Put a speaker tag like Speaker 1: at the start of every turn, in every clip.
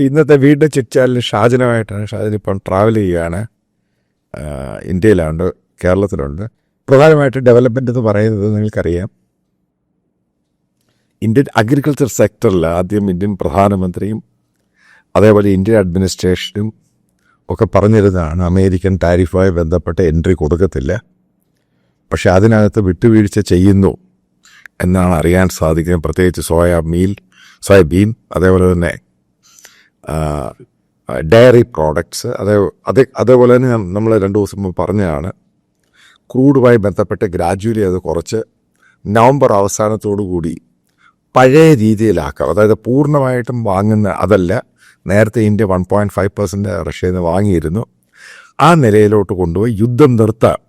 Speaker 1: ഇന്നത്തെ വീടിന്റെ ചുറ്റാലിൽ ഷാജനമായിട്ടാണ് ഷാജൻ ഇപ്പം ട്രാവൽ ചെയ്യുകയാണ്. ഇന്ത്യയിലുണ്ട് കേരളത്തിലുണ്ട്. പ്രധാനമായിട്ട് ഡെവലപ്മെന്റ് എന്ന് പറയുന്നത് നിങ്ങൾക്കറിയാം. ഇന്ത്യൻ അഗ്രികൾച്ചർ സെക്ടറിൽ ആദ്യം ഇന്ത്യൻ പ്രധാനമന്ത്രിയും അതേപോലെ ഇന്ത്യൻ അഡ്മിനിസ്ട്രേഷനും ഒക്കെ പറഞ്ഞിരുന്നതാണ് അമേരിക്കൻ ടാരിഫുമായി ബന്ധപ്പെട്ട് എൻട്രി കൊടുക്കത്തില്ല. പക്ഷെ അതിനകത്ത് വിട്ടുവീഴ്ച ചെയ്യുന്നു എന്നാണ് അറിയാൻ സാധിക്കുന്നത്. പ്രത്യേകിച്ച് സോയാ മീൽ സോയാബീൻ അതേപോലെ തന്നെ ഡയറി പ്രോഡക്ട്സ് അതേ അതേ അതേപോലെ തന്നെ നമ്മൾ രണ്ട് ദിവസം മുമ്പ് പറഞ്ഞതാണ് ക്രൂഡുമായി ബന്ധപ്പെട്ട് ഗ്രാജുവലി അത് കുറച്ച് നവംബർ അവസാനത്തോടു കൂടി പഴയ രീതിയിലാക്കാം. അതായത് പൂർണമായിട്ടും വാങ്ങുന്ന അതല്ല നേരത്തെ India one point five percent റഷ്യയിൽ നിന്ന് വാങ്ങിയിരുന്നു. ആ നിലയിലോട്ട് കൊണ്ടുപോയി യുദ്ധം നിർത്താം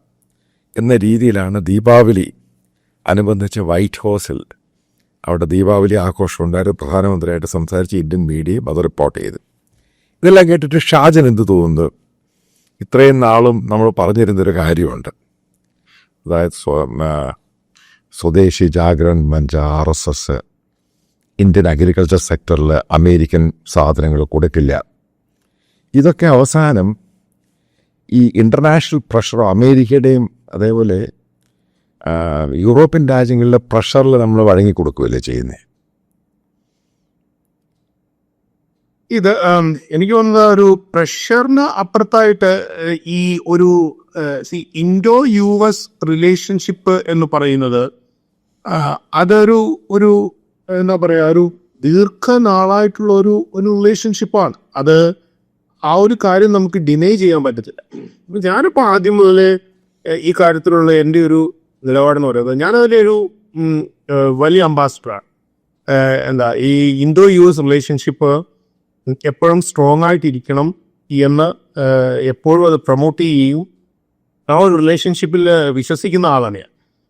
Speaker 1: എന്ന രീതിയിലാണ് ദീപാവലി അനുബന്ധിച്ച് വൈറ്റ് ഹൗസിൽ അവിടെ ദീപാവലി ആഘോഷം ഉണ്ടായിരുന്നു. പ്രധാനമന്ത്രിയായിട്ട് സംസാരിച്ച് ഇന്ത്യൻ മീഡിയയും അത് റിപ്പോർട്ട് ചെയ്തു. ഇതെല്ലാം കേട്ടിട്ട് ഷാജൻ എന്ത് തോന്നുന്നു? ഇത്രയും നാളും നമ്മൾ പറഞ്ഞിരുന്നൊരു കാര്യമുണ്ട്. അതായത് സ്വ- Swadeshi Jagran Manch R S S Indian agriculture സെക്ടറിൽ അമേരിക്കൻ സാധനങ്ങൾ കൊടുക്കില്ല. ഇതൊക്കെ അവസാനം ഈ ഇന്റർനാഷണൽ പ്രഷറോ അമേരിക്കയുടെയും അതേപോലെ യൂറോപ്യൻ രാജ്യങ്ങളിലെ പ്രഷറിൽ നമ്മൾ വഴങ്ങി കൊടുക്കുകയല്ലേ ചെയ്യുന്നത്
Speaker 2: ഇത് എനിക്ക് തോന്നുന്ന ഒരു പ്രഷറിന് അപ്പുറത്തായിട്ട് ഈ ഒരു സി ഇൻഡോ യു എസ് റിലേഷൻഷിപ്പ് എന്ന് പറയുന്നത് അതൊരു ഒരു എന്താ പറയുക ഒരു ദീർഘനാളായിട്ടുള്ള ഒരു ഒരു റിലേഷൻഷിപ്പാണ്. അത് ആ ഒരു കാര്യം നമുക്ക് ഡിനൈ ചെയ്യാൻ പറ്റത്തില്ല. ഞാനിപ്പോൾ ഞാനിപ്പോ ആദ്യം മുതലേ ഈ കാര്യത്തിലുള്ള എന്റെ ഒരു നിലപാടെന്ന് പറയുന്നത്. ഞാനതിലൊരു വലിയ അംബാസിഡറാണ് എന്താ ഈ ഇന്തോ യു എസ് റിലേഷൻഷിപ്പ് എപ്പോഴും സ്ട്രോങ് ആയിട്ടിരിക്കണം എന്ന് എപ്പോഴും അത് പ്രൊമോട്ട് ചെയ്യുകയും ആ ഒരു റിലേഷൻഷിപ്പിൽ വിശ്വസിക്കുന്ന ആളാണ് ഞാൻ.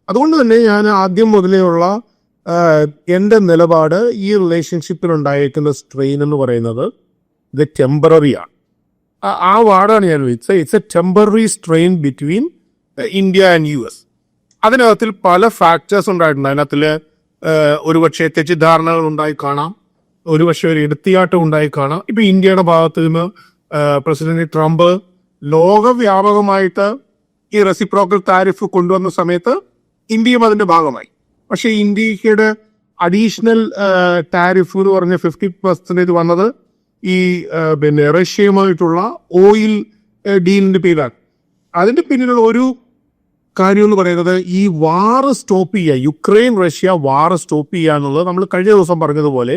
Speaker 2: അതുകൊണ്ട് തന്നെ ഞാൻ ആദ്യം മുതലേ ഉള്ള ഏഹ്, എന്റെ നിലപാട് ഈ റിലേഷൻഷിപ്പിൽ ഉണ്ടായിരിക്കുന്ന സ്ട്രെയിൻ എന്ന് പറയുന്നത് ഇത് ടെമ്പററിയാണ് ആ വാർഡാണ് ഞാൻ it's it's a temporary strain between India and U S അതിനകത്തിൽ പല ഫാക്ടേഴ്സ് ഉണ്ടായിട്ടുണ്ട്. അതിനകത്തിൽ ഒരുപക്ഷെ തെറ്റിദ്ധാരണകൾ ഉണ്ടായി കാണാം. ഒരുപക്ഷെ ഒരു എടുത്തിയാട്ടം ഉണ്ടായി കാണാം. ഇപ്പൊ ഇന്ത്യയുടെ ഭാഗത്ത് നിന്ന് പ്രസിഡന്റ് ട്രംപ് ലോകവ്യാപകമായിട്ട് ഈ റെസിപ്രോക്കൽ താരിഫ് കൊണ്ടുവന്ന സമയത്ത് ഇന്ത്യയും അതിന്റെ ഭാഗമായി. പക്ഷെ ഇന്ത്യയുടെ അഡീഷണൽ താരിഫ് എന്ന് പറഞ്ഞ ഫിഫ്റ്റി പെർസെന്റേജ് വന്നത് ഈ പിന്നെ റഷ്യയുമായിട്ടുള്ള ഓയിൽ ഡീലിന്റെ പേരിലാണ് അതിന്റെ പിന്നിലുള്ള ഒരു കാര്യം എന്ന് പറയുന്നത് ഈ വാർ സ്റ്റോപ്പ് ചെയ്യുക യുക്രൈൻ റഷ്യ വാർ സ്റ്റോപ്പ് ചെയ്യുക എന്നുള്ളത് നമ്മൾ കഴിഞ്ഞ ദിവസം പറഞ്ഞതുപോലെ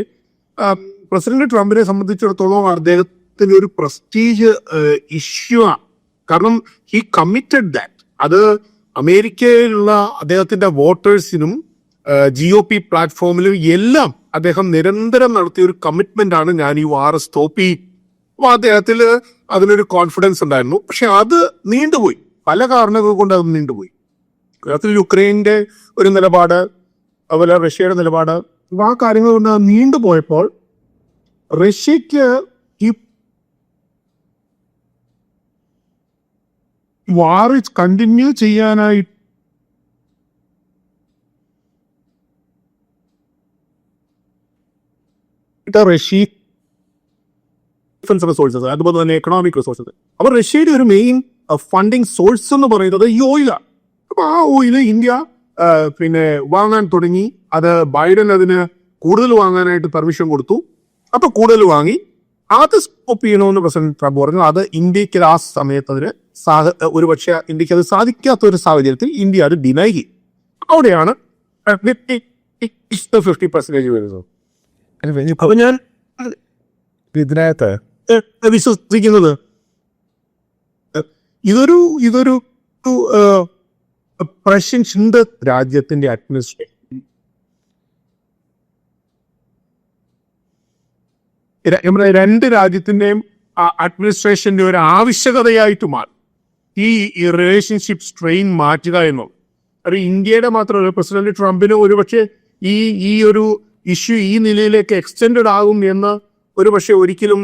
Speaker 2: പ്രസിഡന്റ് ട്രംപിനെ സംബന്ധിച്ചിടത്തോളം അദ്ദേഹത്തിന് ഒരു പ്രസ്റ്റീജ് ഇഷ്യൂ ആണ് കാരണം ഹി കമ്മിറ്റഡ് ദാറ്റ് അത് അമേരിക്കയിലുള്ള അദ്ദേഹത്തിന്റെ വോട്ടേഴ്സിനും ജി ഒ പി പ്ലാറ്റ്ഫോമിലും എല്ലാം അദ്ദേഹം നിരന്തരം നടത്തിയ ഒരു കമ്മിറ്റ്മെന്റ് ആണ് ഞാൻ ഈ വാർ സ്റ്റോപ്പ് ചെയ്യും. അപ്പൊ അദ്ദേഹത്തിൽ അതിനൊരു കോൺഫിഡൻസ് ഉണ്ടായിരുന്നു. പക്ഷെ അത് നീണ്ടുപോയി. പല കാരണങ്ങൾ കൊണ്ട് അത് നീണ്ടുപോയി. അതിൽ യുക്രൈന്റെ ഒരു നിലപാട് അതുപോലെ റഷ്യയുടെ നിലപാട് ആ കാര്യങ്ങൾ കൊണ്ട് നീണ്ടുപോയപ്പോൾ റഷ്യക്ക് ഈ വാർ കണ്ടിന്യൂ ചെയ്യാനായി റഷ്യ ഡിഫൻസ് റിസോഴ്സസ് അതുപോലെ തന്നെ എക്കണോമിക് റിസോഴ്സസ് അപ്പൊ റഷ്യയുടെ ഒരു മെയിൻ ഫണ്ടിങ് സോഴ്സ് എന്ന് പറയുന്നത് ഈ ഓയിലാണ് അപ്പൊ ആ ഓയിൽ ഇന്ത്യ പിന്നെ വാങ്ങാൻ തുടങ്ങി. അത് ബൈഡൻ അതിന് കൂടുതൽ വാങ്ങാനായിട്ട് പെർമിഷൻ കൊടുത്തു. അപ്പൊ കൂടുതൽ വാങ്ങി. അത് സ്റ്റോപ്പ് ചെയ്യണമെന്ന് പ്രസിഡന്റ് ട്രംപ് പറഞ്ഞു. അത് ഇന്ത്യയ്ക്ക് ആ സമയത്ത് അതിന് സാധ ഒരു പക്ഷേ ഇന്ത്യയ്ക്ക് അത് സാധിക്കാത്ത ഒരു സാഹചര്യത്തിൽ ഇന്ത്യ അത് ഡിനൈ ചെയ്യും. അവിടെയാണ് ഫിഫ്റ്റി പെർസെന്റേജ് വരുന്നത്. അപ്പൊ ഞാൻ
Speaker 1: ഇതിനകത്ത്
Speaker 2: വിശ്വസിക്കുന്നത് ഇതൊരു ഇതൊരു പ്രഷ്യൻ ഹിന്ദ രാജ്യത്തിന്റെ അഡ്മിനിസ്ട്രേഷൻ രണ്ട് രാജ്യത്തിന്റെയും അഡ്മിനിസ്ട്രേഷന്റെ ഒരു ആവശ്യകതയായിട്ട് മാറി. ഈ റിലേഷൻഷിപ്പ് സ്ട്രെയിൻ മാറ്റുക എന്നുള്ളത്. അത് ഇന്ത്യയുടെ മാത്രമല്ല പ്രസിഡന്റ് ട്രംപിന് ഒരുപക്ഷെ ഈ ഈ ഒരു ഇഷ്യൂ ഈ നിലയിലേക്ക് എക്സ്റ്റെൻഡഡ് ആകും എന്ന് ഒരുപക്ഷെ ഒരിക്കലും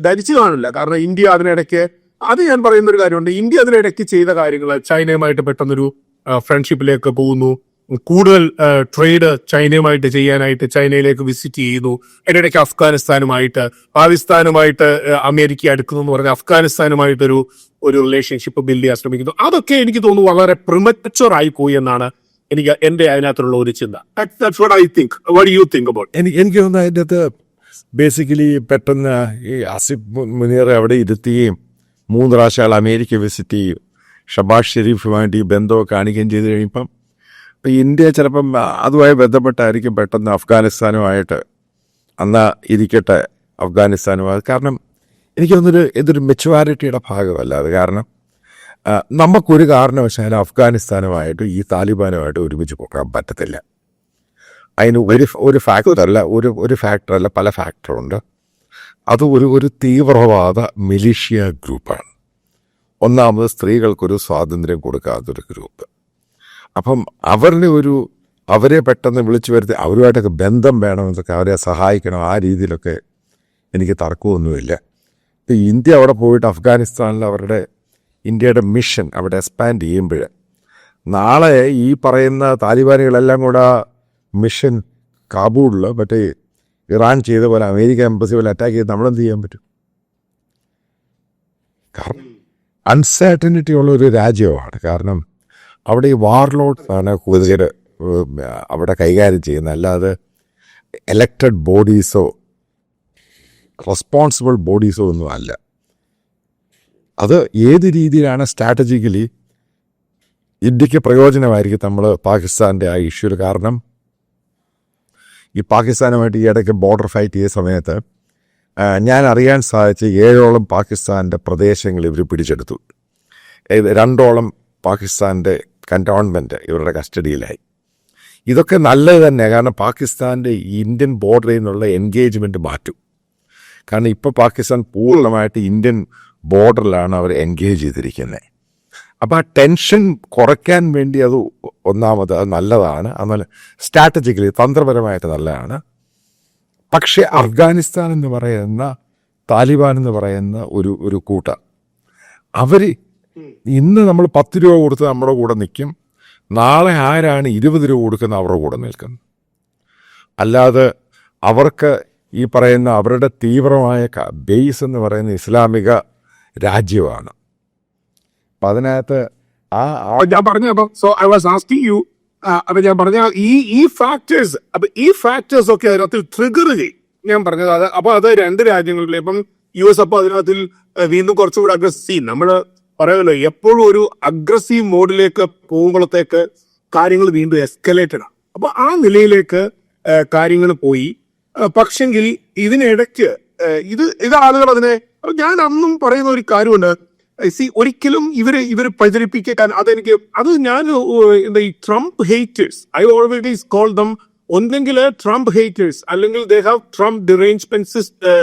Speaker 2: ധരിച്ചു കാണില്ല കാരണം ഇന്ത്യ അതിനിടയ്ക്ക് അത് ഞാൻ പറയുന്ന ഒരു കാര്യമുണ്ട്. ഇന്ത്യ അതിനിടയ്ക്ക് ചെയ്ത കാര്യങ്ങൾ ചൈനയുമായിട്ട് പെട്ടെന്നൊരു ഫ്രണ്ട്ഷിപ്പിലേക്ക് പോകുന്നു. കൂടുതൽ ട്രേഡ് ചൈനയുമായിട്ട് ചെയ്യാനായിട്ട് ചൈനയിലേക്ക് വിസിറ്റ് ചെയ്യുന്നു. അതിനിടയ്ക്ക് അഫ്ഗാനിസ്ഥാനുമായിട്ട് പാകിസ്ഥാനുമായിട്ട് അമേരിക്ക അടുക്കുന്നു എന്ന് പറഞ്ഞ അഫ്ഗാനിസ്ഥാനുമായിട്ടൊരു ഒരു റിലേഷൻഷിപ്പ് ബിൽഡ് ചെയ്യാൻ ശ്രമിക്കുന്നു. അതൊക്കെ എനിക്ക് തോന്നുന്നു വളരെ പ്രിമച്ചർ ആയി പോയി എന്നാണ് എനിക്ക് എന്റെ അതിനകത്തുള്ള ഒരു ചിന്ത. I think what you think about
Speaker 1: എനിക്ക് എനിക്ക് തോന്നുന്നു അതിന്റെ അകത്ത് ബേസിക്കലി പെട്ടെന്ന് ഈ അസിഫ് മുനീർ അവിടെ ഇരുത്തുകയും മൂന്ന് പ്രാവശ്യം അയാൾ അമേരിക്ക വിസിറ്റ് ചെയ്യും. ഷബാഷ് ഷെരീഫുമായിട്ട് ഈ ബന്ധമൊക്കെ കാണിക്കുകയും ചെയ്ത് കഴിയുമ്പം ഇന്ത്യ ചിലപ്പം അതുമായി ബന്ധപ്പെട്ടായിരിക്കും പെട്ടെന്ന് അഫ്ഗാനിസ്ഥാനുമായിട്ട് അന്നാ ഇരിക്കട്ടെ അഫ്ഗാനിസ്ഥാനുമായി. കാരണം എനിക്ക് തോന്നുന്നൊരു ഇതൊരു മെച്ചുവാരിറ്റിയുടെ ഭാഗമല്ല. അത് കാരണം നമുക്കൊരു കാരണവശാലും അഫ്ഗാനിസ്ഥാനുമായിട്ട് ഈ താലിബാനുമായിട്ട് ഒരുമിച്ച് പോകാൻ പറ്റത്തില്ല. അതിന് ഒരു ഒരു ഫാക്ടറല്ല ഒരു ഒരു ഫാക്ടറല്ല പല ഫാക്ടറുണ്ട് അത് ഒരു ഒരു തീവ്രവാദ മിലിഷ്യ ഗ്രൂപ്പാണ്. ഒന്നാമത് സ്ത്രീകൾക്കൊരു സ്വാതന്ത്ര്യം കൊടുക്കാത്തൊരു ഗ്രൂപ്പ്. അപ്പം അവരുടെ ഒരു അവരെ പെട്ടെന്ന് വിളിച്ചു വരുത്തി അവരുമായിട്ടൊക്കെ ബന്ധം വേണമെന്നൊക്കെ അവരെ സഹായിക്കണം ആ രീതിയിലൊക്കെ എനിക്ക് തർക്കമൊന്നുമില്ല. ഇന്ത്യ അവിടെ പോയിട്ട് അഫ്ഗാനിസ്ഥാനിൽ അവരുടെ ഇന്ത്യയുടെ മിഷൻ അവിടെ എക്സ്പാൻഡ് ചെയ്യുമ്പോൾ നാളെ ഈ പറയുന്ന താലിബാനികളെല്ലാം കൂടെ മിഷൻ കാബൂളിൽ മറ്റേ ഇറാൻ ചെയ്ത പോലെ അമേരിക്ക എംബസി പോലെ അറ്റാക്ക് ചെയ്ത് നമ്മളെന്ത് ചെയ്യാൻ പറ്റും? കാരണം അൺസർട്ടനിറ്റി ഉള്ള ഒരു രാജ്യമാണ് കാരണം അവിടെ ഈ വാർലോഡ്സ് ആണ് കൂടുതൽ അവിടെ കൈകാര്യം ചെയ്യുന്നത്. അല്ലാതെ എലക്റ്റഡ് ബോഡീസോ റെസ്പോൺസിബിൾ ബോഡീസോ ഒന്നും അല്ല. അത് ഏത് രീതിയിലാണ് സ്ട്രാറ്റജിക്കലി ഇന്ത്യയ്ക്ക് പ്രയോജനമായിരിക്കും നമ്മൾ പാകിസ്ഥാന്റെ ആ ഇഷ്യൂ കാരണം ഈ പാകിസ്ഥാനുമായിട്ട് ഈ ഇടയ്ക്ക് ബോർഡർ ഫൈറ്റ് ചെയ്ത സമയത്ത് ഞാൻ അറിയാൻ സാധിച്ച ഏഴോളം പാകിസ്ഥാന്റെ പ്രദേശങ്ങൾ ഇവർ പിടിച്ചെടുത്തു. രണ്ടോളം പാകിസ്ഥാന്റെ കന്റോൺമെന്റ് ഇവരുടെ കസ്റ്റഡിയിലായി ഇതൊക്കെ നല്ലത് തന്നെ കാരണം പാകിസ്ഥാന്റെ ഇന്ത്യൻ ബോർഡറിൽ നിന്നുള്ള എൻഗേജ്മെന്റ് മാറ്റും. കാരണം ഇപ്പോൾ പാകിസ്ഥാൻ പൂർണമായിട്ട് ഇന്ത്യൻ ബോർഡറിലാണ് അവർ എൻഗേജ് ചെയ്തിരിക്കുന്നത് അപ്പോൾ ആ ടെൻഷൻ കുറയ്ക്കാൻ വേണ്ടി അത് ഒന്നാമത് നല്ലതാണ്. അതുപോലെ സ്ട്രാറ്റജിക്കലി തന്ത്രപരമായിട്ട് നല്ലതാണ്. പക്ഷേ അഫ്ഗാനിസ്ഥാൻ എന്ന് പറയുന്ന താലിബാൻ എന്ന് പറയുന്ന ഒരു ഒരു കൂട്ട. അവർ ഇന്ന് നമ്മൾ പത്ത് രൂപ കൊടുത്ത് നമ്മുടെ കൂടെ നിൽക്കും. നാളെ ആരാണ് ഇരുപത് രൂപ കൊടുക്കുന്ന അവരുടെ കൂടെ നിൽക്കുന്നത് അല്ലാതെ അവർക്ക് ഈ പറയുന്ന അവരുടെ തീവ്രമായ ബേസ് എന്ന് പറയുന്ന ഇസ്ലാമിക രാജ്യമാണ്. അപ്പം അതിനകത്ത് ആ
Speaker 2: ഞാൻ പറഞ്ഞ so I was asking you അപ്പൊ ഞാൻ പറഞ്ഞ ഈ ഈ ഫാക്ടേഴ്സ് അപ്പൊ ഈ ഫാക്ടേഴ്സ് ഒക്കെ അതിനകത്ത് ട്രിഗർ ചെയ്യും. ഞാൻ പറഞ്ഞത് അത് അപ്പൊ അത് രണ്ട് രാജ്യങ്ങളിലെ ഇപ്പം യു എസ് അപ്പൊ അതിനകത്തിൽ വീണ്ടും കുറച്ചുകൂടി അഗ്രസീവ് നമ്മൾ പറയുമല്ലോ എപ്പോഴും ഒരു അഗ്രസീവ് മോഡിലേക്ക് പോകുമ്പോഴത്തേക്ക് കാര്യങ്ങൾ വീണ്ടും എസ്കലേറ്റഡ് ആണ്. അപ്പൊ ആ നിലയിലേക്ക് കാര്യങ്ങൾ പോയി. പക്ഷെങ്കിൽ ഇതിനിടയ്ക്ക് ഇത് ഇത് ആളുകൾ അതിനെ ഞാൻ അന്നും പറയുന്ന ഒരു കാര്യമുണ്ട്. സി ഒരിക്കലും ഇവർ ഇവർ പ്രചരിപ്പിക്കാൻ അതെനിക്ക് അത് ഞാൻ എന്താ ഈ Trump haters I always call them ഒന്നെങ്കിൽ ട്രംപ് ഹേറ്റേഴ്സ് അല്ലെങ്കിൽ they have Trump derangement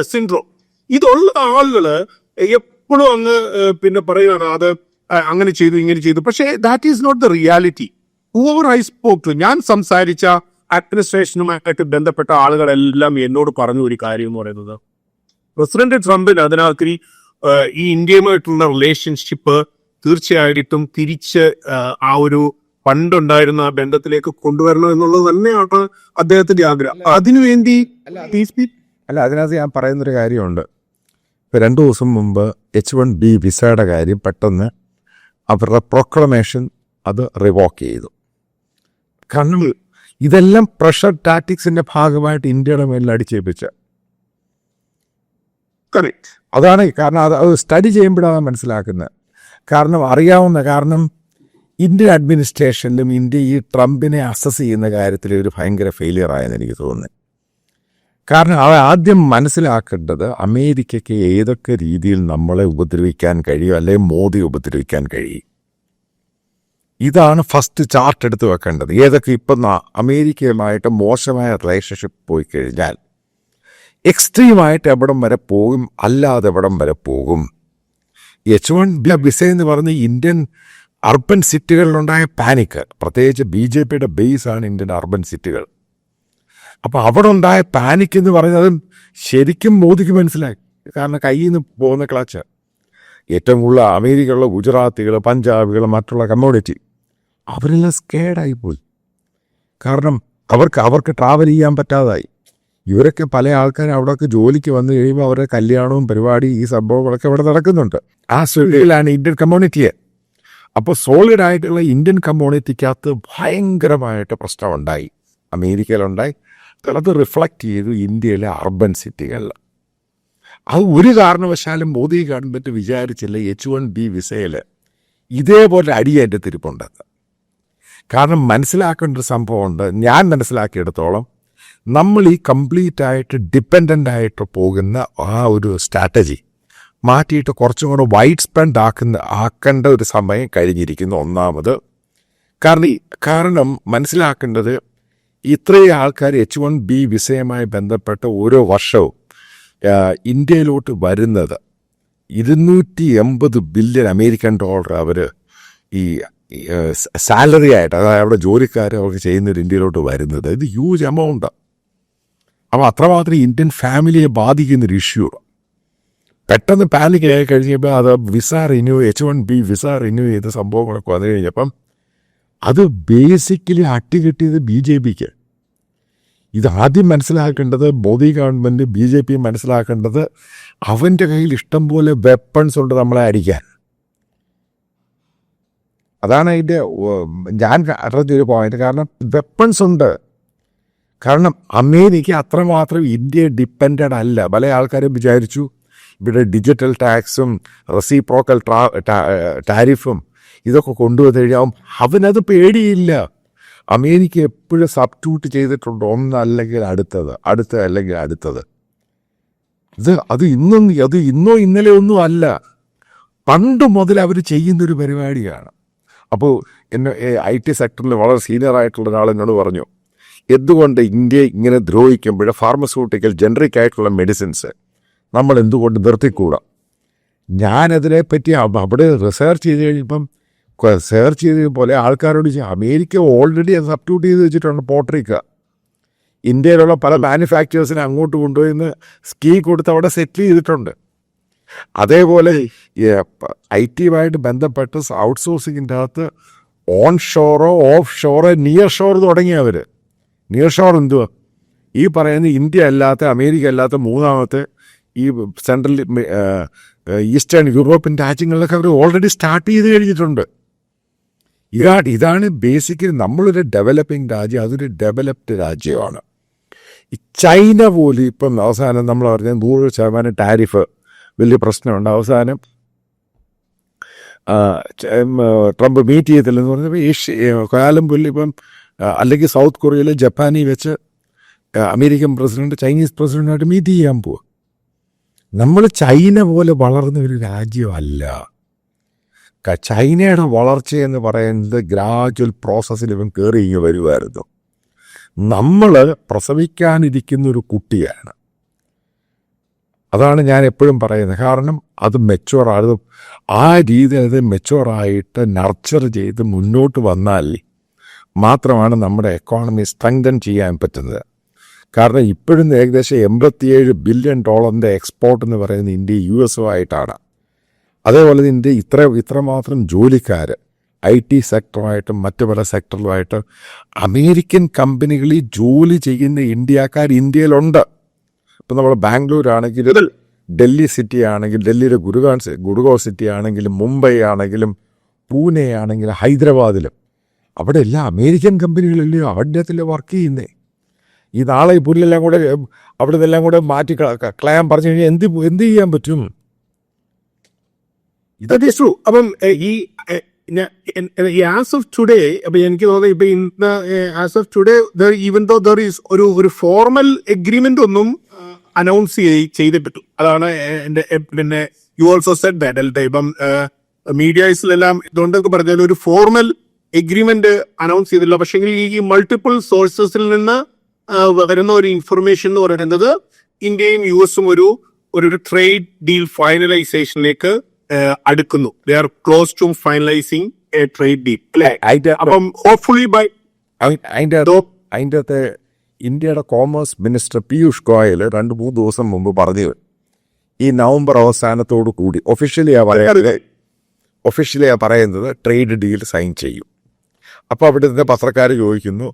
Speaker 2: syndrome ഇതുള്ള ആളുകൾ എപ്പോഴും അങ്ങ് പിന്നെ പറയുകയാണ് അത് അങ്ങനെ ചെയ്തു ഇങ്ങനെ ചെയ്തു. പക്ഷേ that is not the reality over I spoke to ഞാൻ സംസാരിച്ച അഡ്മിനിസ്ട്രേഷനുമായിട്ട് ബന്ധപ്പെട്ട ആളുകളെല്ലാം എന്നോട് പറഞ്ഞു ഒരു കാര്യം എന്ന് പറയുന്നത്. പ്രസിഡന്റ് ട്രംപിന് അതിനകത്ത് ഈ ഇന്ത്യയുമായിട്ടുള്ള റിലേഷൻഷിപ്പ് തീർച്ചയായിട്ടും തിരിച്ച് ആ ഒരു പണ്ടുണ്ടായിരുന്ന ആ ബന്ധത്തിലേക്ക് കൊണ്ടുവരണം എന്നുള്ളത് തന്നെയാണ് അദ്ദേഹത്തിന്റെ ആഗ്രഹം. അതിനുവേണ്ടി
Speaker 1: അല്ല അതിനകത്ത് ഞാൻ പറയുന്നൊരു കാര്യമുണ്ട്. ഇപ്പം രണ്ടു ദിവസം മുമ്പ് എച്ച് വൺ ബി വിസയുടെ കാര്യം പെട്ടെന്ന് അവരുടെ പ്രൊക്ലമേഷൻ അത് റിവോക്ക് ചെയ്തു. കാരണം ഇതെല്ലാം പ്രഷർ ടാറ്റിക്സിന്റെ ഭാഗമായിട്ട് ഇന്ത്യയുടെ മേലിൽ അടിച്ചേൽപ്പിച്ച
Speaker 2: correct.
Speaker 1: അതാണ് കാരണം അത് അത് സ്റ്റഡി ചെയ്യുമ്പോഴാണ് മനസ്സിലാക്കുന്നത്. കാരണം അറിയാവുന്ന കാരണം ഇന്ത്യൻ അഡ്മിനിസ്ട്രേഷനിലും ഇന്ത്യ ഈ ട്രംപിനെ അസസ് ചെയ്യുന്ന കാര്യത്തിൽ ഒരു ഭയങ്കര ഫെയിലിയർ ആയെന്ന് എനിക്ക് തോന്നുന്നത് കാരണം അവ ആദ്യം മനസ്സിലാക്കേണ്ടത് അമേരിക്കയ്ക്ക് ഏതൊക്കെ രീതിയിൽ നമ്മളെ ഉപദ്രവിക്കാൻ കഴിയും അല്ലെങ്കിൽ മോദി ഉപദ്രവിക്കാൻ കഴിയും. ഇതാണ് ഫസ്റ്റ് ചാർട്ട് എടുത്ത് വെക്കേണ്ടത്. ഏതൊക്കെ ഇപ്പം അമേരിക്കയുമായിട്ട് മോശമായ റിലേഷൻഷിപ്പ് പോയി കഴിഞ്ഞാൽ എക്സ്ട്രീമായിട്ട് എവിടം വരെ പോകും അല്ലാതെ എവിടം വരെ പോകും. എച്ച് വൺ വിസ എന്ന് പറഞ്ഞ് ഇന്ത്യൻ അർബൻ സിറ്റികളിലുണ്ടായ പാനിക്ക് പ്രത്യേകിച്ച് ബി ജെ പിയുടെ ബേസാണ് ഇന്ത്യൻ അർബൻ സിറ്റികൾ. അപ്പോൾ അവിടെ ഉണ്ടായ പാനിക് എന്ന് പറയുന്നത് ശരിക്കും മോദിക്ക് മനസ്സിലായി. കാരണം കയ്യിൽ നിന്ന് പോകുന്ന ക്ലച്ച് ഏറ്റവും കൂടുതൽ അമേരിക്കയിലുള്ള ഗുജറാത്തികൾ പഞ്ചാബികൾ മറ്റുള്ള കമ്മ്യൂണിറ്റി അവരെല്ലാം സ്കേഡായി പോയി. കാരണം അവർക്ക് അവർക്ക് ട്രാവൽ ചെയ്യാൻ പറ്റാതായി. ഇവരൊക്കെ പല ആൾക്കാരും അവിടെയൊക്കെ ജോലിക്ക് വന്നു കഴിയുമ്പോൾ അവരുടെ കല്യാണവും പരിപാടി ഈ സംഭവങ്ങളൊക്കെ ഇവിടെ നടക്കുന്നുണ്ട്. ആ സ്ഥിതിയിലാണ് ഇന്ത്യൻ കമ്മ്യൂണിറ്റിയെ അപ്പോൾ സോളിഡ് ആയിട്ടുള്ള ഇന്ത്യൻ കമ്മ്യൂണിറ്റിക്കകത്ത് ഭയങ്കരമായിട്ട് പ്രശ്നമുണ്ടായി അമേരിക്കയിലുണ്ടായി. അത് റിഫ്ലക്റ്റ് ചെയ്തു ഇന്ത്യയിലെ അർബൻ സിറ്റികളിൽ അത് ഒരു കാരണവശാലും മോദി ഗവൺമെന്റ് വിചാരിച്ചില്ല എച്ച് വൺ ബി വിസയിൽ ഇതേപോലെ അടിയേറ്റ തിരിപ്പുണ്ടെന്ന് കാരണം മനസ്സിലാക്കേണ്ട ഒരു സംഭവമുണ്ട്. ഞാൻ മനസ്സിലാക്കിയെടുത്തോളം നമ്മൾ ഈ കംപ്ലീറ്റ് ആയിട്ട് ഡിപ്പെൻഡന്റ് ആയിട്ട് പോകുന്ന ആ ഒരു സ്ട്രാറ്റജി മാറ്റിയിട്ട് കുറച്ചും കൂടെ വൈഡ് സ്പെൻഡ് ആക്കുന്ന ആക്കേണ്ട ഒരു സമയം കഴിഞ്ഞിരിക്കുന്നു ഒന്നാമത്. കാരണം കാരണം മനസ്സിലാക്കേണ്ടത് ഇത്രയും ആൾക്കാർ എച്ച് വൺ ബി വിസയുമായി ബന്ധപ്പെട്ട് ഓരോ വർഷവും ഇന്ത്യയിലോട്ട് വരുന്നത് ഇരുന്നൂറ്റി എൺപത് ബില്യൺ അമേരിക്കൻ ഡോളർ അവർ ഈ സാലറി ആയിട്ട് അതായത് അവിടെ ജോലിക്കാർ അവർക്ക് ചെയ്യുന്ന ഒരു ഇന്ത്യയിലോട്ട് വരുന്നത്. ഇത് ഹ്യൂജ് എമൗണ്ടാണ് അപ്പോൾ അത്രമാത്രം ഇന്ത്യൻ ഫാമിലിയെ ബാധിക്കുന്ന ഒരു ഇഷ്യൂ പെട്ടെന്ന് പാനിക് ആയി കഴിഞ്ഞപ്പോൾ അത് visa renew H one B visa renew ചെയ്ത സംഭവങ്ങളൊക്കെ വന്നു കഴിഞ്ഞപ്പം അത് ബേസിക്കലി അട്ടികിട്ടിയത് ബി ജെ പിക്ക് ഇത് ആദ്യം മനസ്സിലാക്കേണ്ടത് Modi government B J P മനസ്സിലാക്കേണ്ടത് അവന്റെ കയ്യിൽ ഇഷ്ടം പോലെ വെപ്പൺസ് ഉണ്ട് നമ്മളെ അടിക്കാൻ. അതാണ് അതിന്റെ ഞാൻ ഒരു പോയിന്റ് കാരണം വെപ്പൺസ് ഉണ്ട്. കാരണം അമേരിക്ക അത്രമാത്രം ഇന്ത്യ ഡിപ്പെൻഡഡ് അല്ല. പല ആൾക്കാരും വിചാരിച്ചു ഇവിടെ ഡിജിറ്റൽ ടാക്സും റെസിപ്രോക്കൽ ട്രാ ടാരിഫും ഇതൊക്കെ കൊണ്ടുവന്നു കഴിഞ്ഞാൽ അവനത് പേടിയില്ല. അമേരിക്ക എപ്പോഴും സബ്റ്റ്യൂട്ട് ചെയ്തിട്ടുണ്ട്. ഒന്നല്ലെങ്കിൽ അടുത്തത്. അടുത്ത അല്ലെങ്കിൽ അടുത്തത്. ഇത് അത് ഇന്നും അത് ഇന്നോ ഇന്നലെ ഒന്നും അല്ല. പണ്ട് മുതൽ അവർ ചെയ്യുന്നൊരു പരിപാടിയാണ്. അപ്പോൾ എന്നെ ഐ ടി സെക്ടറിൽ വളരെ സീനിയർ ആയിട്ടുള്ള ഒരാൾ എന്നോട് പറഞ്ഞു എന്തുകൊണ്ട് ഇന്ത്യ ഇങ്ങനെ ദ്രോഹിക്കുമ്പോൾ ഫാർമസ്യൂട്ടിക്കൽ ജനറിക് ആയിട്ടുള്ള മെഡിസിൻസ് നമ്മൾ എന്തുകൊണ്ട് നിർത്തിക്കൂടാ? ഞാനതിനെ പറ്റി അവ- അവിടെ റിസർച്ച് ചെയ്ത് കഴിഞ്ഞപ്പം സെർച്ച് ചെയ്ത പോലെ ആൾക്കാരോട് അമേരിക്ക ഓൾറെഡി അത് സബ്റ്റ്യൂട്ട് ചെയ്ത് വെച്ചിട്ടുണ്ട് പോട്രിക്ക ഇന്ത്യയിലുള്ള പല മാനുഫാക്ചേഴ്സിനെ അങ്ങോട്ട് കൊണ്ടുപോയിന്ന് സ്കീ കൊടുത്ത് അവിടെ സെറ്റിൽ ചെയ്തിട്ടുണ്ട്. അതേപോലെ ഐ ടിയുമായിട്ട് ബന്ധപ്പെട്ട് ഔട്ട്സോഴ്സിങ്ങിന്റെ അകത്ത് ഓൺ ഷോറോ ഓഫ് ഷോറോ നിയർ ഷോർ തുടങ്ങിയവർ നിയർ ഷോർ എന്തുവാ? ഈ പറയുന്ന ഇന്ത്യ അല്ലാത്ത അമേരിക്ക അല്ലാത്ത മൂന്നാമത്തെ ഈ സെൻട്രൽ ഈസ്റ്റേൺ യൂറോപ്യൻ രാജ്യങ്ങളിലൊക്കെ അവർ ഓൾറെഡി സ്റ്റാർട്ട് ചെയ്ത് കഴിഞ്ഞിട്ടുണ്ട്. ഇതാണ് ഇതാണ് ബേസിക്കലി നമ്മളൊരു ഡെവലപ്പിംഗ് രാജ്യം അതൊരു ഡെവലപ്ഡ് രാജ്യമാണ്. ചൈന പോലും ഇപ്പം അവസാനം നമ്മൾ പറഞ്ഞ നൂറ് ശതമാനം ടാരിഫ് വലിയ പ്രശ്നമുണ്ട്. അവസാനം ട്രംപ് മീറ്റ് ചെയ്തില്ലെന്ന് പറഞ്ഞപ്പോൾ ഏഷ്യ കാലംപുല്ല് ഇപ്പം ആ, അല്ലെങ്കിൽ സൗത്ത് കൊറിയയിൽ ജപ്പാനിൽ വെച്ച് അമേരിക്കൻ പ്രസിഡന്റ് ചൈനീസ് പ്രസിഡന്റായിട്ട് മീറ്റ് ചെയ്യാൻ പോവുക നമ്മൾ ചൈന പോലെ വളർന്ന ഒരു രാജ്യമല്ല. ചൈനയുടെ വളർച്ച എന്ന് പറയുന്നത് ഗ്രാജുവൽ പ്രോസസ്സിൽ ഇവൻ കയറി ഇങ്ങ് വരുമായിരുന്നു നമ്മൾ പ്രസവിക്കാനിരിക്കുന്ന ഒരു കുട്ടിയാണ്. അതാണ് ഞാൻ എപ്പോഴും പറയുന്നത്. കാരണം അത് മെച്ചുവർ അത് ആ രീതിയിൽ അത് മെച്ചുവറായിട്ട് നർച്ചർ ചെയ്ത് മുന്നോട്ട് വന്നാൽ മാത്രമാണ് നമ്മുടെ എക്കോണമി സ്ട്രെങ്തൻ ചെയ്യാൻ പറ്റുന്നത്. കാരണം ഇപ്പോഴും ഏകദേശം എൺപത്തിയേഴ് ബില്യൺ ഡോളറിന്റെ എക്സ്പോർട്ട് എന്ന് പറയുന്നത് ഇന്ത്യ യു എസും ആയിട്ടാണ്. അതേപോലെ ഇന്ത്യ ഇത്ര ഇത്രമാത്രം ജോലിക്കാർ ഐ ടി സെക്ടറുമായിട്ടും മറ്റു പല സെക്ടറിലുമായിട്ട് അമേരിക്കൻ കമ്പനികളിൽ ജോലി ചെയ്യുന്ന ഇന്ത്യക്കാർ ഇന്ത്യയിലുണ്ട്. ഇപ്പം നമ്മൾ ബാംഗ്ലൂർ ആണെങ്കിലും ഡൽഹി സിറ്റി ആണെങ്കിലും ഡൽഹിയിലെ ഗുരുഗാൻ ഗുഡ്ഗാവ് സിറ്റി ആണെങ്കിലും മുംബൈ ആണെങ്കിലും പൂനെ ആണെങ്കിലും ഹൈദരാബാദിലും അവിടെ എല്ലാ അമേരിക്കൻ കമ്പനികളിലും അവിടെ അകത്തല്ലേ വർക്ക് ചെയ്യുന്നേ. ഈ നാളെ പുല്ലെല്ലാം കൂടെ അവിടെ നിന്നെല്ലാം കൂടെ മാറ്റി കള- കളയാൻ പറഞ്ഞു കഴിഞ്ഞാൽ എന്ത് എന്ത് ചെയ്യാൻ പറ്റും?
Speaker 2: ഇതൊക്കെ അപ്പം ഈ ആസ് ഓഫ് ടുഡേ അപ്പൊ എനിക്ക് തോന്നുന്നത് ഇപ്പൊ ഇന്ന് as of today even though there is ഒരു ഒരു ഫോർമൽ എഗ്രിമെന്റ് ഒന്നും അനൗൺസ് ചെയ്തിട്ടു അതാണ് എന്റെ പിന്നെ യു ഓൾസോ സെഡ് ദാറ്റ് അല്ലേ? ഇപ്പം മീഡിയസിലെല്ലാം ഇതുകൊണ്ടൊക്കെ പറഞ്ഞാൽ ഒരു ഫോർമൽ എഗ്രിമെന്റ് അനൗൺസ് ചെയ്തില്ല പക്ഷേ ഈ മൾട്ടിപ്പിൾ സോഴ്സസിൽ നിന്ന് വരുന്ന ഒരു ഇൻഫർമേഷൻ എന്ന് പറയുന്നത് ഇന്ത്യയും യു എസും ഒരു ഒരു ട്രേഡ് ഡീൽ ഫൈനലൈസേഷനിലേക്ക് അടുക്കുന്നു. They are close to finalising a trade deal അല്ലേ? അപ്പം ഹോപ്പ്ഫുള്ളി ബൈ
Speaker 1: അതിന്റെ അതിന്റെ അകത്ത് ഇന്ത്യയുടെ കോമേഴ്സ് മിനിസ്റ്റർ പീയൂഷ് ഗോയൽ രണ്ട് മൂന്ന് ദിവസം മുമ്പ് പറഞ്ഞു. ഈ നവംബർ അവസാനത്തോടു കൂടി ഒഫീഷ്യലിയാ പറയുന്നത് ഒഫീഷ്യലിയാ പറയുന്നത് ട്രേഡ് ഡീൽ സൈൻ ചെയ്യും. അപ്പോൾ അവിടെ നിന്ന് പത്രക്കാർ ചോദിക്കുന്നു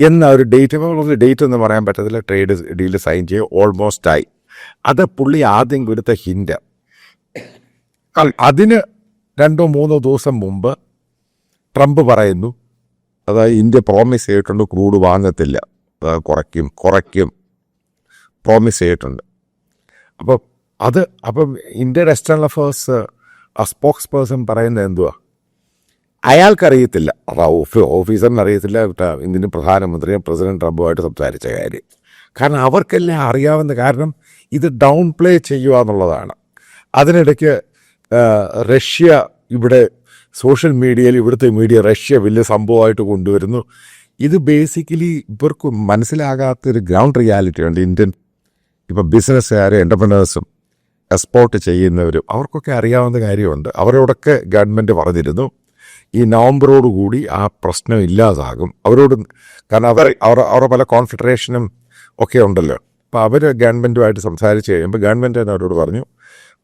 Speaker 1: എന്ന ഒരു ഡേറ്റ് ഒരു ഡേറ്റ് എന്ന് പറയാൻ പറ്റത്തില്ല. ട്രേഡ് ഡീൽ സൈൻ ചെയ്യും. ഓൾമോസ്റ്റ് ആയി. അത് പുള്ളി ആദ്യം കൊടുത്ത ഹിന്റ് അതിന് രണ്ടോ മൂന്നോ ദിവസം മുമ്പ് ട്രംപ് പറയുന്നു അതായത് ഇന്ത്യ പ്രോമിസ് ചെയ്തിട്ടുണ്ട് ക്രൂഡ് വാങ്ങത്തില്ല. കുറയ്ക്കും കുറയ്ക്കും. പ്രോമിസ് ചെയ്തിട്ടുണ്ട്. അപ്പോൾ അത് അപ്പം ഇന്ത്യയുടെ എക്സ്റ്റേണൽ അഫേഴ്സ് സ്പോക്സ് പേഴ്സൺ പറയുന്നത് എന്തുവാ? അയാൾക്കറിയത്തില്ല. അപ്പോൾ ഓഫീസറിനറിയത്തില്ല ഇന്ത്യൻ പ്രധാനമന്ത്രിയും പ്രസിഡന്റ് ട്രംപുമായിട്ട് സംസാരിച്ച കാര്യം. കാരണം അവർക്കെല്ലാം അറിയാവുന്ന കാരണം ഇത് ഡൗൺ പ്ലേ ചെയ്യുക എന്നുള്ളതാണ്. അതിനിടയ്ക്ക് റഷ്യ ഇവിടെ സോഷ്യൽ മീഡിയയിൽ ഇവിടുത്തെ മീഡിയ റഷ്യ വലിയ സംഭവമായിട്ട് കൊണ്ടുവരുന്നു. ഇത് ബേസിക്കലി ഇവർക്ക് മനസ്സിലാകാത്തൊരു ഗ്രൗണ്ട് റിയാലിറ്റി ഉണ്ട്. ഇന്ത്യൻ ഇപ്പം ബിസിനസ്സുകാരും എന്റർപ്രനേഴ്സും എക്സ്പോർട്ട് ചെയ്യുന്നവരും അവർക്കൊക്കെ അറിയാവുന്ന കാര്യമുണ്ട്. അവരോടൊക്കെ ഗവൺമെന്റ് പറഞ്ഞിരുന്നു. ഈ നവംബറോടുകൂടി ആ പ്രശ്നം ഇല്ലാതാകും. അവരോട് കാരണം അവർ അവർ അവരുടെ പല കോൺഫെഡറേഷനും ഒക്കെ ഉണ്ടല്ലോ. അപ്പോൾ അവർ ഗവൺമെന്റുമായിട്ട് സംസാരിച്ച് കഴിയുമ്പോൾ ഗവൺമെന്റ് തന്നെ അവരോട് പറഞ്ഞു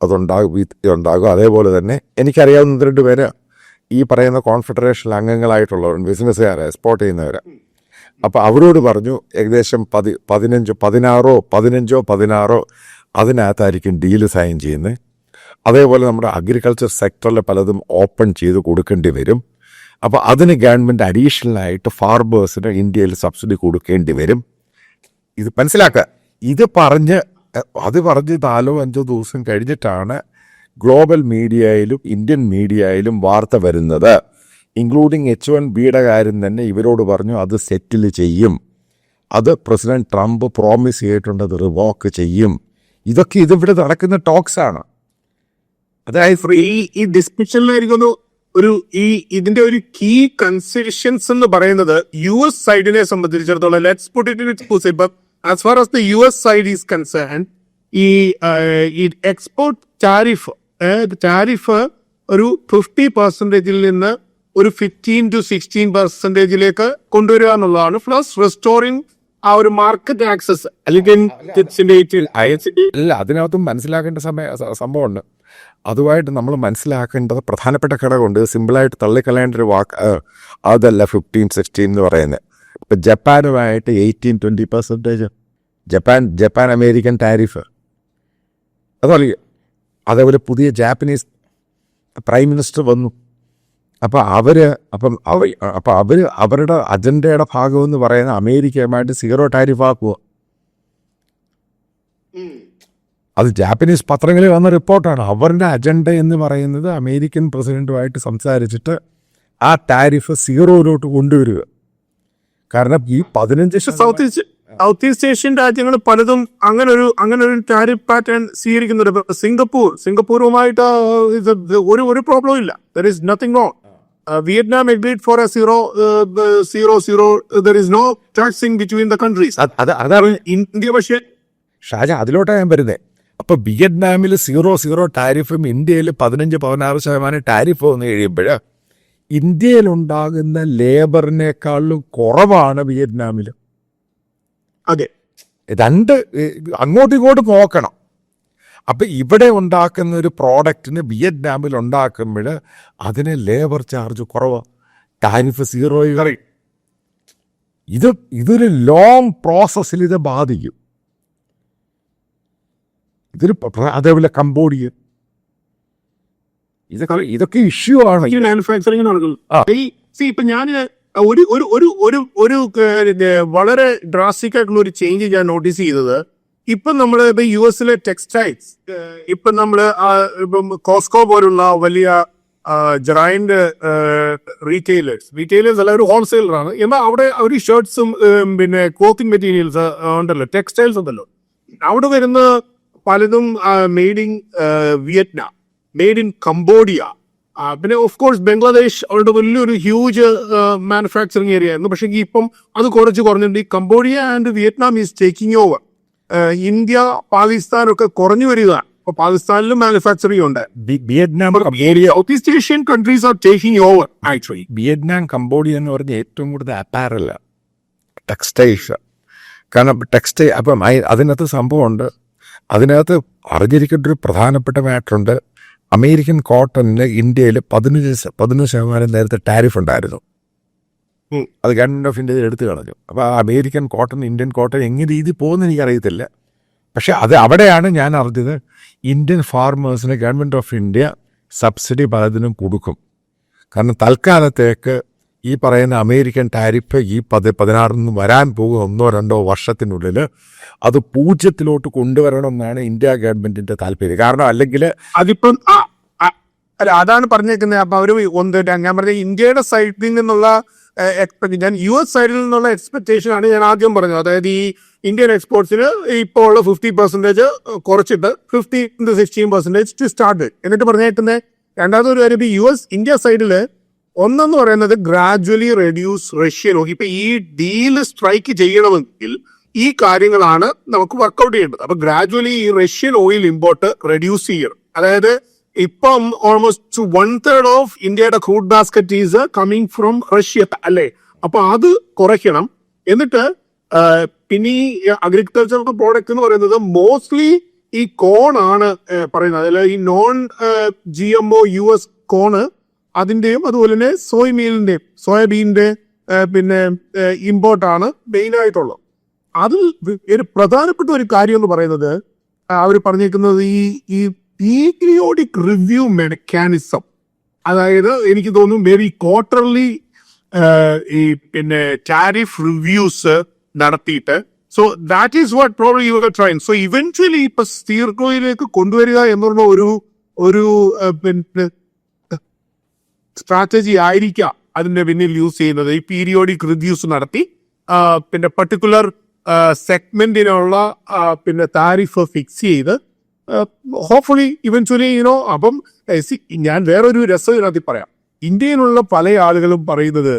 Speaker 1: അതുണ്ടാകും ഉണ്ടാകും അതേപോലെ തന്നെ എനിക്കറിയാവുന്ന രണ്ട് പേര് ഈ പറയുന്ന കോൺഫെഡറേഷൻ അംഗങ്ങളായിട്ടുള്ളവർ ബിസിനസ്സുകാരെ എക്സ്പോർട്ട് ചെയ്യുന്നവർ അപ്പോൾ അവരോട് പറഞ്ഞു ഏകദേശം പതി പതിനഞ്ചോ പതിനാറോ പതിനഞ്ചോ പതിനാറോ അതിനകത്തായിരിക്കും ഡീൽ സൈൻ ചെയ്യുന്നത്. അതേപോലെ നമ്മുടെ അഗ്രികൾച്ചർ സെക്ടറിൽ പലതും ഓപ്പൺ ചെയ്ത് കൊടുക്കേണ്ടി വരും. അപ്പോൾ അതിന് ഗവൺമെന്റ് അഡീഷണലായിട്ട് ഫാർമേഴ്സിന് ഇന്ത്യയിൽ സബ്സിഡി കൊടുക്കേണ്ടി വരും. ഇത് മനസ്സിലാക്കുക ഇത് പറഞ്ഞ് അത് പറഞ്ഞ് നാലോ അഞ്ചോ ദിവസം കഴിഞ്ഞിട്ടാണ് ഗ്ലോബൽ മീഡിയയിലും ഇന്ത്യൻ മീഡിയയിലും വാർത്ത വരുന്നത്. ഇൻക്ലൂഡിങ് എച്ച് വൺ ബിയുടെ കാര്യം തന്നെ ഇവരോട് പറഞ്ഞു അത് സെറ്റിൽ ചെയ്യും. അത് പ്രസിഡന്റ് ട്രംപ് പ്രോമിസ് ചെയ്തിട്ടുണ്ട് അത് റിവോക്ക് ചെയ്യും. ഇതൊക്കെ ഇതിവിടെ നടക്കുന്ന ടോക്സാണ് അതായത്
Speaker 2: ഈ ഈ ഡിസ്കഷനിലായിരിക്കുന്നു ഒരു ഈ ഇതിന്റെ ഒരു കീ കൺസിഡറേഷൻസ് എന്ന് പറയുന്നത് യു എസ് സൈഡിനെ സംബന്ധിച്ചിടത്തോളം. ലെറ്റ്സ് പുട്ട് ഇറ്റ് ഇൻ ഇപ്പം as far as the U S side is concern ഈ എക്സ്പോർട്ട് ടാരിഫ് ടാരിഫ് ഒരു ഫിഫ്റ്റി പെർസെന്റേജിൽ നിന്ന് ഒരു ഫിഫ്റ്റീൻ ടു സിക്സ്റ്റീൻ പെർസെന്റേജിലേക്ക് കൊണ്ടുവരിക എന്നുള്ളതാണ്. പ്ലസ് റെസ്റ്റോറിംഗ് ആ ഒരു മാർക്കറ്റ് ആക്സസ് അല്ലെങ്കിൽ
Speaker 1: അല്ല അതിനകത്തും മനസ്സിലാക്കേണ്ട സമയ സംഭവമുണ്ട്. അതുമായിട്ട് നമ്മൾ മനസ്സിലാക്കേണ്ടത് പ്രധാനപ്പെട്ട ഘടകമുണ്ട്. സിമ്പിളായിട്ട് തള്ളിക്കളയേണ്ട ഒരു വാക്ക് അതല്ല ഫിഫ്റ്റീൻ സിക്സ്റ്റീൻ എന്ന് പറയുന്നത്. ഇപ്പം ജപ്പാനുമായിട്ട് eighteen twenty percentage Japan Japan American tariff അതല്ല അതേപോലെ പുതിയ ജാപ്പനീസ് പ്രൈം മിനിസ്റ്റർ വന്നു. അപ്പോൾ അവർ അപ്പം അവ അപ്പം അവർ അവരുടെ അജണ്ടയുടെ ഭാഗമെന്ന് പറയുന്ന അമേരിക്കയുമായിട്ട് സീറോ ടാരിഫ് ആക്കുക അത് ജാപ്പനീസ് പത്രങ്ങളിൽ വന്ന റിപ്പോർട്ടാണ്. അവരുടെ അജണ്ട എന്ന് പറയുന്നത് അമേരിക്കൻ പ്രസിഡന്റുമായിട്ട് സംസാരിച്ചിട്ട് ആ ടാരിഫ് സീറോയിലോട്ട് കൊണ്ടുവരിക. കാരണം ഈ പതിനഞ്ച്
Speaker 2: south east south east Asian രാജ്യങ്ങൾ പലതും അങ്ങനെ ഒരു അങ്ങനെ ഒരു ടാരിഫ് പാറ്റേൺ സ്വീകരിക്കുന്നുണ്ട്. സിംഗപ്പൂർ സിംഗപ്പൂരുമായിട്ട് ഒരു ഒരു പ്രോബ്ലം ഇല്ല. There is nothing wrong Vietnam agreed for a zero zero zero there is no taxing between the countries
Speaker 1: അത് അത് അതാണ്
Speaker 2: ഇന്ത്യ പക്ഷേ
Speaker 1: ഷാജ അതിലോട്ടാണ് ഞാൻ വരുന്നത് അപ്പൊ വിയറ്റ്നാമിൽ സീറോ സീറോ ടാരിഫും ഇന്ത്യയിൽ പതിനഞ്ച് പതിനാറ് ശതമാനം ടാരിഫ് വന്നു കഴിയുമ്പോൾ ഇന്ത്യയിലുണ്ടാകുന്ന ലേബറിനേക്കാളും കുറവാണ് വിയറ്റ്നാമിൽ
Speaker 2: അതെ.
Speaker 1: രണ്ട് അങ്ങോട്ടും ഇങ്ങോട്ടും നോക്കണം. അപ്പൊ ഇവിടെ ഉണ്ടാക്കുന്ന ഒരു പ്രോഡക്റ്റിന് വിയറ്റ്നാമിൽ ഉണ്ടാക്കുമ്പോൾ അതിന് ലേബർ ചാർജ് കുറവാണ് ടാരിഫ് സീറോ ഇത് ഇതൊരു ലോങ് പ്രോസസ്സിൽ ഇത് ബാധിക്കും. ഇതൊരു അതേപോലെ കംബോഡിയ ഇതൊക്കെ ഇതൊക്കെ ഇഷ്യൂ ആണ്.
Speaker 2: ഈ മാനുഫാക്ചറിങ്
Speaker 1: ആ.
Speaker 2: നടക്കുന്നത് ഇപ്പൊ ഞാൻ ഒരു ഒരു ഒരു ഒരു ഒരു വളരെ ഡ്രാസ്റ്റിക് ആയിട്ടുള്ള ഒരു ചേഞ്ച് ഞാൻ നോട്ടീസ് ചെയ്തത്. ഇപ്പൊ നമ്മൾ ഇപ്പൊ യു എസിലെ ടെക്സ്റ്റൈൽസ് ഇപ്പൊ നമ്മൾ ഇപ്പം കോസ്കോ പോലുള്ള വലിയ ജറൈൻഡ് റീറ്റെയിലേഴ്സ് റീറ്റെയിലേഴ്സ് അല്ല ഒരു ഹോൾസെയിലറാണ് എന്നാൽ അവിടെ അവർ ഷർട്ട്സും പിന്നെ ക്ലോത്തിങ് മെറ്റീരിയൽസ് ഉണ്ടല്ലോ. ടെക്സ്റ്റൈൽസ് ഉണ്ടല്ലോ. അവിടെ വരുന്ന പലതും made in Vietnam made in Cambodia. പിന്നെ ഓഫ് കോഴ്സ് ബംഗ്ലാദേശ് അവരുടെ വലിയൊരു ഹ്യൂജ് മാനുഫാക്ചറിങ് ഏരിയ ആയിരുന്നു. പക്ഷേ ഇപ്പം അത് കുറച്ച് കുറഞ്ഞിട്ടുണ്ട്. ഈ Cambodia and Vietnam is taking over India Pakistan ഒക്കെ കുറഞ്ഞു വരിക ഇപ്പൊ പാകിസ്ഥാനിലും മാനുഫാക്ചറിംഗ് ഉണ്ട്.
Speaker 1: Vietnam
Speaker 2: south east Asian countries are taking over actually
Speaker 1: Vietnam Cambodia എന്ന് പറഞ്ഞ ഏറ്റവും കൂടുതൽ അപ്പാരല്ല ടെക്സ്റ്റൈൽസ് കാരണം ടെക്സ്റ്റൈൽ അപ്പം അതിനകത്ത് സംഭവമുണ്ട്. അതിനകത്ത് അറിഞ്ഞിരിക്കേണ്ട ഒരു പ്രധാനപ്പെട്ട മാറ്ററുണ്ട്. അമേരിക്കൻ കോട്ടണിന് ഇന്ത്യയിൽ പതിനഞ്ച് പതിനഞ്ച് ശതമാനം നേരത്തെ ടാരിഫ് ഉണ്ടായിരുന്നു. അത് ഗവൺമെന്റ് ഓഫ് ഇന്ത്യയിൽ എടുത്തു കളഞ്ഞു. അപ്പോൾ ആ അമേരിക്കൻ കോട്ടൺ ഇന്ത്യൻ കോട്ടൺ എങ്ങനെ രീതി പോകുന്ന എനിക്കറിയത്തില്ല. പക്ഷെ അത് അവിടെയാണ് ഞാൻ അറിഞ്ഞത്. ഇന്ത്യൻ ഫാർമേഴ്സിന് ഗവൺമെന്റ് ഓഫ് ഇന്ത്യ സബ്സിഡി പലതിനും കൊടുക്കും. കാരണം തൽക്കാലത്തേക്ക് ഈ പറയുന്ന അമേരിക്കൻ ടാരിഫ് ഈ പതി പതിനാറിൽ നിന്ന് വരാൻ പോകുന്ന ഒന്നോ രണ്ടോ വർഷത്തിനുള്ളിൽ അത് പൂജ്യത്തിലോട്ട് കൊണ്ടുവരണമെന്നാണ് ഇന്ത്യ ഗവൺമെന്റിന്റെ താല്പര്യം. കാരണം അല്ലെങ്കിൽ
Speaker 2: അതിപ്പം അല്ല അതാണ് പറഞ്ഞേക്കുന്നത് അപ്പൊ അവർ ഒന്ന് ഞാൻ പറഞ്ഞ ഇന്ത്യയുടെ സൈഡിൽ നിന്നുള്ള എക്സ്പെക്ട് ഞാൻ യു എസ് സൈഡിൽ നിന്നുള്ള എക്സ്പെക്ടേഷൻ ആണ് ഞാൻ ആദ്യം പറഞ്ഞത്. അതായത് ഈ ഇന്ത്യൻ എക്സ്പോർട്സിന് ഇപ്പോൾ ഉള്ള ഫിഫ്റ്റി പെർസെന്റേജ് കുറച്ചിട്ട് fifty sixteen percentage to start എന്നിട്ട് പറഞ്ഞേക്കുന്നത് രണ്ടാമത്തെ ഒരു കാര്യം യു എസ് ഇന്ത്യ സൈഡിൽ ഒന്നെന്ന് പറയുന്നത് ഗ്രാജുവലി റെഡ്യൂസ് റഷ്യൻ ഓയിൽ ഇപ്പൊ ഈ ഡീൽ സ്ട്രൈക്ക് ചെയ്യണമെങ്കിൽ ഈ കാര്യങ്ങളാണ് നമുക്ക് വർക്കൗട്ട് ചെയ്യേണ്ടത്. അപ്പൊ ഗ്രാജുവലി ഈ റഷ്യൻ ഓയിൽ ഇമ്പോർട്ട് റെഡ്യൂസ് ചെയ്യണം. അതായത് ഇപ്പം ഓൾമോസ്റ്റ് വൺ തേർഡ് ഓഫ് ഇന്ത്യയുടെ crude basket is coming from Russia അല്ലേ? അപ്പൊ അത് കുറയ്ക്കണം. എന്നിട്ട് പിന്നെ ഈ അഗ്രികൾച്ചറൽ പ്രോഡക്റ്റ് എന്ന് പറയുന്നത് മോസ്റ്റ്ലി ഈ കോൺ ആണ് പറയുന്നത്. അതിൽ ഈ non G M O U S corn അതിന്റെയും അതുപോലെ തന്നെ സോയ് മീലിന്റെയും സോയാബീനിന്റെ പിന്നെ ഇമ്പോർട്ടാണ് മെയിനായിട്ടുള്ളത് അതിൽ ഒരു പ്രധാനപ്പെട്ട ഒരു കാര്യം എന്ന് പറയുന്നത് അവർ പറഞ്ഞേക്കുന്നത് ഈ ഈ പീരിയോഡിക് റിവ്യൂ മെക്കാനിസം അതായത് എനിക്ക് തോന്നുന്നു മേ ബി ക്വാർട്ടർലി ഈ പിന്നെ ടാരിഫ് റിവ്യൂസ് നടത്തിയിട്ട്. So that is what problem you trying so eventually ഇപ്പൊ സ്റ്റീർഗോയിലേക്ക് കൊണ്ടുവരിക എന്നുള്ള ഒരു ഒരു പിന്നെ സ്ട്രാറ്റജി ആയിരിക്കാം അതിന്റെ പിന്നിൽ യൂസ് ചെയ്യുന്നത്. ഈ പീരിയോഡിക് റിവ്യൂസ് നടത്തി പിന്നെ പർട്ടിക്കുലർ സെഗ്മെന്റിനുള്ള പിന്നെ താരിഫ് ഫിക്സ് ചെയ്ത് ഹോപ്പ്ഫുള്ളി ഇവൻച്വലി യുനോ അപ്പം ഏ, ഞാൻ വേറൊരു രസം ഇതിനകത്ത് പറയാം. ഇന്ത്യയിലുള്ള പല ആളുകളും പറയുന്നത്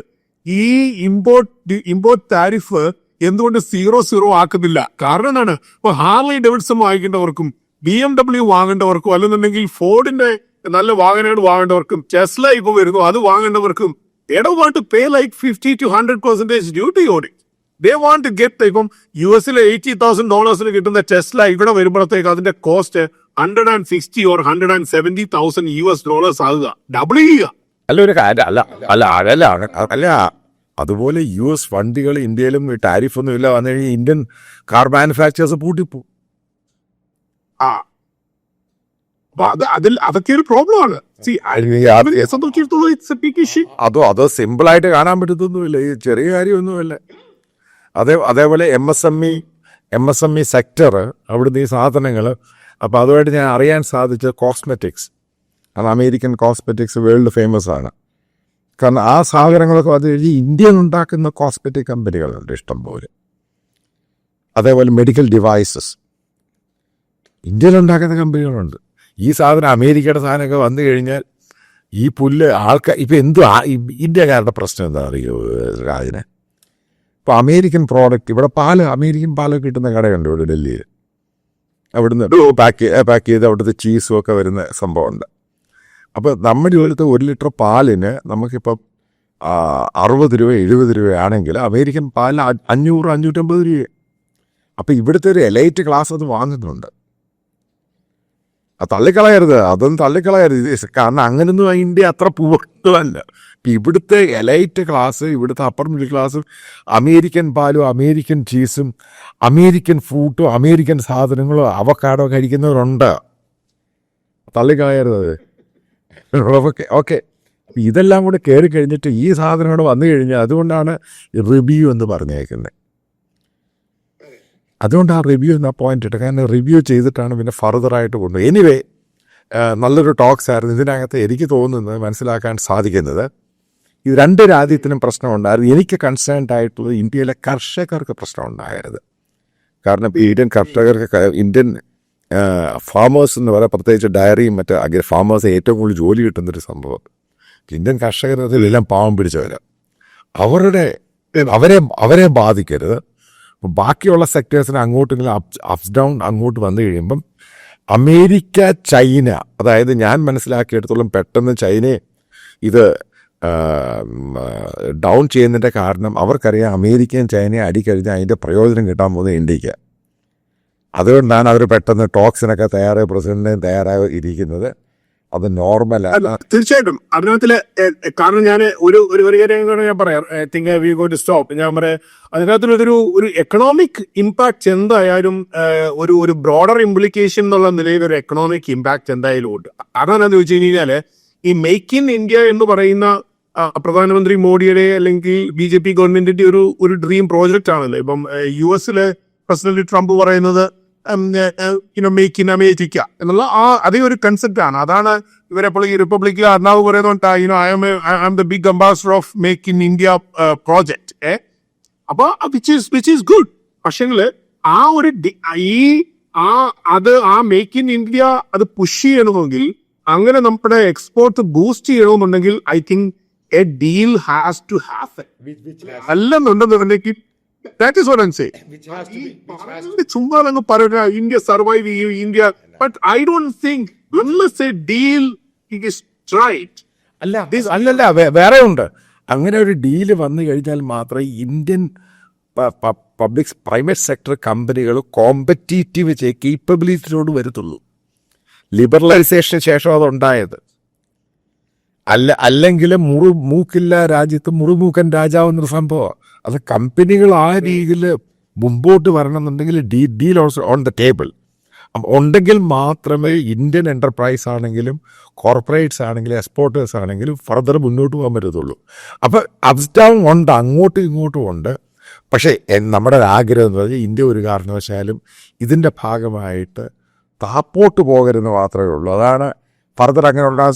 Speaker 2: ഈ ഇമ്പോർട്ട് ഇമ്പോർട്ട് താരിഫ് എന്തുകൊണ്ട് സീറോ സീറോ ആക്കുന്നില്ല. കാരണം എന്താണ്? ഇപ്പൊ ഹാർലി ഡെവിഡ്സൺ വാങ്ങിക്കേണ്ടവർക്കും ബി എം ഡബ്ല്യു വാങ്ങേണ്ടവർക്കും അല്ലെന്നുണ്ടെങ്കിൽ ഫോർഡിന്റെ നല്ല വാഹനങ്ങൾ വാങ്ങേണ്ടവർക്കും ടെസ്ല ഇപ്പൊ വരുന്നു. അത് വാങ്ങേണ്ടവർക്കും they want want to pay like 50 to 100 percentage duty on it. They want to get ഇപ്പം യു എസിലെ എയ്റ്റി തൗസൻഡ് ഡോളേഴ്സിന് കിട്ടുന്ന ടെസ്ല ഇവിടെ വരുമ്പോഴത്തേക്ക് അതിന്റെ cost hundred and sixty or hundred and seventy thousand U S dollars ആകുക. Double ചെയ്യുക.
Speaker 1: അല്ല ഒരു കാര്യം അല്ല അല്ല അതല്ല അല്ല. അതുപോലെ യു എസ് വണ്ടികൾ ഇന്ത്യയിലും ടാരിഫ് ഒന്നും ഇല്ല വന്നു കഴിഞ്ഞാൽ ഇന്ത്യൻ കാർ മാനുഫാക്ചേഴ്സ് പൂട്ടിപ്പോ
Speaker 2: ആ അത് അതിൽ അതൊക്കെ ആണ്.
Speaker 1: അതോ അത് സിമ്പിളായിട്ട് കാണാൻ പറ്റത്തൊന്നുമില്ല. ഈ ചെറിയ കാര്യമൊന്നുമില്ല. അതേ അതേപോലെ M S M E M S M E sector അവിടുന്ന് ഈ സാധനങ്ങൾ അപ്പോൾ അതുമായിട്ട് ഞാൻ അറിയാൻ സാധിച്ച കോസ്മെറ്റിക്സ് അത് അമേരിക്കൻ കോസ്മെറ്റിക്സ് വേൾഡ് ഫേമസ് ആണ്. കാരണം ആ സാധനങ്ങളൊക്കെ അത് കഴിഞ്ഞ് ഇന്ത്യയിൽ ഉണ്ടാക്കുന്ന കോസ്മെറ്റിക് കമ്പനികളുണ്ട് ഇഷ്ടം പോലെ അതേപോലെ മെഡിക്കൽ ഡിവൈസസ് ഇന്ത്യയിൽ ഉണ്ടാക്കുന്ന കമ്പനികളുണ്ട് ഈ സാധനം അമേരിക്കയുടെ സാധനമൊക്കെ വന്നു കഴിഞ്ഞാൽ ഈ പുല്ല് ആൾക്കാർ ഇപ്പം എന്തു ഇന്ത്യക്കാരുടെ പ്രശ്നം എന്താ അറിയോ രാജനെ? ഇപ്പോൾ അമേരിക്കൻ പ്രോഡക്റ്റ് ഇവിടെ പാൽ അമേരിക്കൻ പാലൊക്കെ കിട്ടുന്ന കടയുണ്ട് ഇവിടെ ഡൽഹിയിൽ. അവിടുന്ന് പാക്ക് പാക്ക് ചെയ്ത് അവിടുത്തെ ചീസും ഒക്കെ വരുന്ന സംഭവമുണ്ട്. അപ്പോൾ നമ്മുടെ ഇവിടുത്തെ ഒരു ലിറ്റർ പാലിന് നമുക്കിപ്പം അറുപത് രൂപ എഴുപത് രൂപയാണെങ്കിൽ അമേരിക്കൻ പാലിന് അഞ്ഞൂറ് അഞ്ഞൂറ്റമ്പത് രൂപ അപ്പോൾ ഇവിടുത്തെ ഒരു എലൈറ്റ് ക്ലാസ് അത് വാങ്ങുന്നുണ്ട്. തള്ളിക്കളയരുത്. അതൊന്നും തള്ളിക്കളയരുത്. കാരണം അങ്ങനൊന്നും ഇന്ത്യ അത്ര ഇപ്പം ഇവിടുത്തെ എലൈറ്റ് ക്ലാസ് ഇവിടുത്തെ അപ്പർ മിഡിൽ ക്ലാസ്സും അമേരിക്കൻ പാലും അമേരിക്കൻ ചീസും അമേരിക്കൻ ഫ്രൂട്ടും അമേരിക്കൻ സാധനങ്ങളും അവക്കാടോ കഴിക്കുന്നവരുണ്ട് തള്ളിക്കളയരുത്. ഓക്കെ ഓക്കെ ഇതെല്ലാം കൂടെ കയറി കഴിഞ്ഞിട്ട് ഈ സാധനങ്ങൾ വന്നു കഴിഞ്ഞാൽ അതുകൊണ്ടാണ് റിവ്യൂ എന്ന് പറഞ്ഞേക്കുന്നത്. അതുകൊണ്ട് ആ റിവ്യൂ എന്ന പോയിന്റ് ഇട്ട് കാരണം റിവ്യൂ ചെയ്തിട്ടാണ് പിന്നെ ഫർദറായിട്ട് കൊണ്ടു എനിവേ നല്ലൊരു ടോക്സ് ആയിരുന്നു. ഇതിനകത്ത് എനിക്ക് തോന്നുന്നത് മനസ്സിലാക്കാൻ സാധിക്കുന്നത് ഇത് രണ്ട് രാജ്യത്തിനും പ്രശ്നമുണ്ടായിരുന്നു. എനിക്ക് കൺസേൺഡ് ആയിട്ടുള്ളത് ഇന്ത്യയിലെ കർഷകർക്ക് പ്രശ്നം ഉണ്ടായത് കാരണം ഇന്ത്യൻ കർഷകർക്ക് ഇന്ത്യൻ ഫാമേഴ്സ് എന്ന് പറയാം പ്രത്യേകിച്ച് ഡയറിയും മറ്റ് അഗ്രി ഫാമേഴ്സ് ഏറ്റവും കൂടുതൽ ജോലി കിട്ടുന്നൊരു സംഭവം. ഇന്ത്യൻ കർഷകർ അതിലെല്ലാം പാവം പിടിച്ചവരാ. അവരുടെ അവരെ അവരെ ബാധിക്കരുത്. അപ്പം ബാക്കിയുള്ള സെക്ടേഴ്സിന് അങ്ങോട്ടെങ്കിലും അപ്സ് അപ്സ് ഡൗൺ അങ്ങോട്ട് വന്നു കഴിയുമ്പം അമേരിക്ക ചൈന അതായത് ഞാൻ മനസ്സിലാക്കിയെടുത്തോളം പെട്ടെന്ന് ചൈനയെ ഇത് ഡൗൺ ചെയ്യുന്നതിന്റെ കാരണം അവർക്കറിയാം അമേരിക്കയും ചൈനയും അടിക്കഴിഞ്ഞാൽ അതിന്റെ പ്രയോജനം കിട്ടാൻ പോകുന്നത് ഇന്ത്യയ്ക്ക് അതുകൊണ്ടാണ് അവർ പെട്ടെന്ന് ടോക്സിനൊക്കെ തയ്യാറായി പ്രസിഡന്റിനെ തയ്യാറായി ഇരിക്കുന്നത്. അത് നോർമൽ
Speaker 2: അല്ല തീർച്ചയായിട്ടും. അതിനകത്തിൽ കാരണം ഞാൻ ഒരു ഒരു കാര്യം ഞാൻ പറയാം. വി ഗോ ടു സ്റ്റോപ്പ് ഞാൻ പറയാം അതിനകത്തിൽ ഒരു ഒരു എക്കണോമിക് ഇമ്പാക്ട് എന്തായാലും ഒരു ഒരു ബ്രോഡർ ഇംപ്ലിക്കേഷൻ എന്നുള്ള നിലയിൽ ഒരു എക്കണോമിക് ഇമ്പാക്ട് എന്തായാലും ഉണ്ട്. അതാണെന്ന് ചോദിച്ചു കഴിഞ്ഞാൽ ഈ മേക്ക് ഇൻ ഇന്ത്യ എന്ന് പറയുന്ന പ്രധാനമന്ത്രി മോഡിയുടെ അല്ലെങ്കിൽ ബി ജെ പി ഗവൺമെന്റിന്റെ ഒരു ഒരു ഡ്രീം പ്രോജക്റ്റ് ആണല്ലോ. ഇപ്പം യു എസിലെ പ്രസിഡന്റ് ട്രംപ് പറയുന്നത് you know make in America എന്നുള്ള ആ അതേ ഒരു കൺസെപ്റ്റ് ആണ്. അതാണ് ഇവരെപ്പോൾ ഈ റിപ്പബ്ലിക്കിൽ അർണാവ് പറയുന്നുണ്ട് you know I'm I am the big ambassador of make in India project uh അപ്പൊ which is which is good പക്ഷേങ്കിൽ ആ ഒരു ഈ ആ അത് ആ മേക്ക് ഇൻ ഇന്ത്യ അത് പുഷ് ചെയ്യണമെങ്കിൽ അങ്ങനെ നമ്മുടെ എക്സ്പോർട്ട് ബൂസ്റ്റ് ചെയ്യണമെന്നുണ്ടെങ്കിൽ I think a deal has to have അല്ലെന്നുണ്ടെന്നുണ്ടെങ്കിൽ that is one say ചുമ്മാ അങ്ങ് പറയുക ഇന്ത്യ സർവൈവ് ചെയ്യും India but I don't think unless a deal is right
Speaker 1: അല്ല അല്ലല്ല വേ- വേറെ ഉണ്ട് അങ്ങനെ ഒരു ഡീൽ വന്നു കഴിഞ്ഞാൽ മാത്രമേ ഇന്ത്യൻ പബ്ലിക് പ്രൈവറ്റ് സെക്ടർ കമ്പനികൾ കോമ്പറ്റീറ്റീവ് കേപ്പബിലിറ്റിയോട് വരത്തുള്ളൂ. ലിബറലൈസേഷന് ശേഷം അതുണ്ടായത് അല്ല അല്ലെങ്കിൽ മുറു മൂക്കില്ല രാജ്യത്ത് മുറുമൂക്കൻ രാജാവ് എന്നൊരു സംഭവം അത് കമ്പനികൾ ആ രീതിയിൽ മുമ്പോട്ട് വരണമെന്നുണ്ടെങ്കിൽ D deal also on the table. ഉണ്ടെങ്കിൽ മാത്രമേ ഇന്ത്യൻ എന്റർപ്രൈസ് ആണെങ്കിലും കോർപ്പറേറ്റ്സ് ആണെങ്കിലും എക്സ്പോർട്ടേഴ്സ് ആണെങ്കിലും ഫർദർ മുന്നോട്ട് പോകാൻ പറ്റത്തുള്ളൂ. അപ്പോൾ അപ്സ് ഡൗൺ ഉണ്ട് അങ്ങോട്ടും ഇങ്ങോട്ടും ഉണ്ട്. പക്ഷേ നമ്മുടെ ആഗ്രഹം എന്ന് പറഞ്ഞാൽ ഇന്ത്യ ഒരു കാരണവശാലും ഇതിന്റെ ഭാഗമായിട്ട് താപ്പോട്ട് പോകരുതെന്ന് മാത്രമേ ഉള്ളൂ. അതാണ് ഫർദർ അങ്ങനെയുള്ള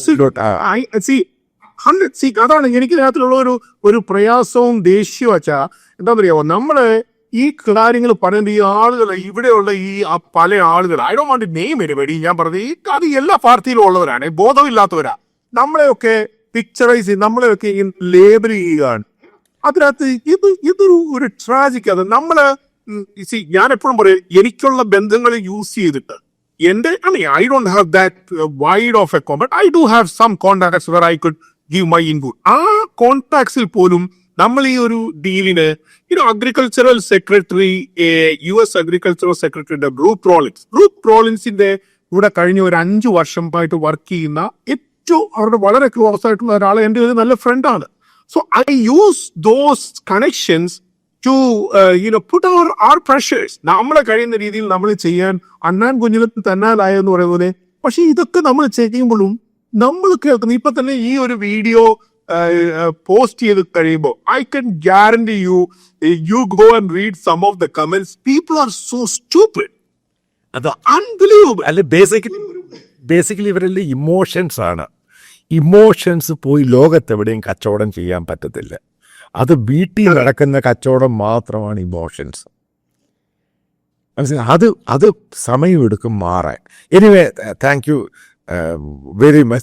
Speaker 2: ഹൺഡ്രഡ് സി അതാണ് എനിക്ക് ഇതിനകത്തുള്ള ഒരു ഒരു പ്രയാസവും ദേഷ്യവും വെച്ചാ എന്താണെന്നറിയാമോ നമ്മൾ ഈ കാര്യങ്ങൾ പറയുന്ന ഈ ആളുകൾ ഇവിടെയുള്ള ഈ പല ആളുകൾ I do want name everybody ഞാൻ പറഞ്ഞത് ഈ അത് എല്ലാ പാർട്ടിയിലും ഉള്ളവരാണ് ബോധമില്ലാത്തവരാ. നമ്മളെയൊക്കെ പിക്ചറൈസ് ചെയ്ത് നമ്മളെയൊക്കെ ലേബൽ ചെയ്യുകയാണ്. അതിനകത്ത് ഇത് ഇതൊരു ഒരു ട്രാജിക് അത്. നമ്മൾ സി ഞാൻ എപ്പോഴും പറയും എനിക്കുള്ള ബന്ധങ്ങൾ യൂസ് ചെയ്തിട്ട്. എന്റെ I don't have that wide of a compass I do have some contacts where I could give my input ആ കോൺടാക്ട്സിൽ പോലും നമ്മൾ ഈ ഒരു ഡീലിന് you know agricultural secretary U S agricultural സെക്രട്ടറിയുടെ ബ്രൂ റോളിൻസ് ബ്രൂ റോളിൻസിന്റെ ഇവിടെ കഴിഞ്ഞ ഒരു അഞ്ചു വർഷമായിട്ട് വർക്ക് ചെയ്യുന്ന ഏറ്റവും അവരുടെ വളരെ ക്ലോസ് ആയിട്ടുള്ള ഒരാൾ എന്റെ ഒരു നല്ല ഫ്രണ്ടാണ് so I use those connections to you know put our our pressures നമ്മളെ കഴിയുന്ന രീതിയിൽ നമ്മൾ ചെയ്യാൻ അണ്ണാൻ കുഞ്ഞിനെ തന്നാലായെന്ന് പറയുന്നത് പക്ഷെ ഇതൊക്കെ നമ്മൾ ചെയ്യുമ്പോഴും നമ്മൾ കേൾക്കുന്ന ഇപ്പൊ തന്നെ ഈ ഒരു വീഡിയോ പോസ്റ്റ് ചെയ്ത് കഴിയുമ്പോൾ I can guarantee you you go and read some of the comments people are so stupid.
Speaker 1: അത്
Speaker 2: അൺബിലീവബിൾ
Speaker 1: അല്ലെ ബേസിക്കലി ബേസിക്കലി ഇവരുടെ ഇമോഷൻസ് ആണ്. ഇമോഷൻസ് പോയി ലോകത്തെവിടെയും കച്ചവടം ചെയ്യാൻ പറ്റത്തില്ല. അത് വീട്ടിൽ നടക്കുന്ന കച്ചവടം മാത്രമാണ് ഇമോഷൻസ് മനസ്സിലായി? അത് അത് സമയമെടുക്കും മാറാൻ. Anyway thank you very much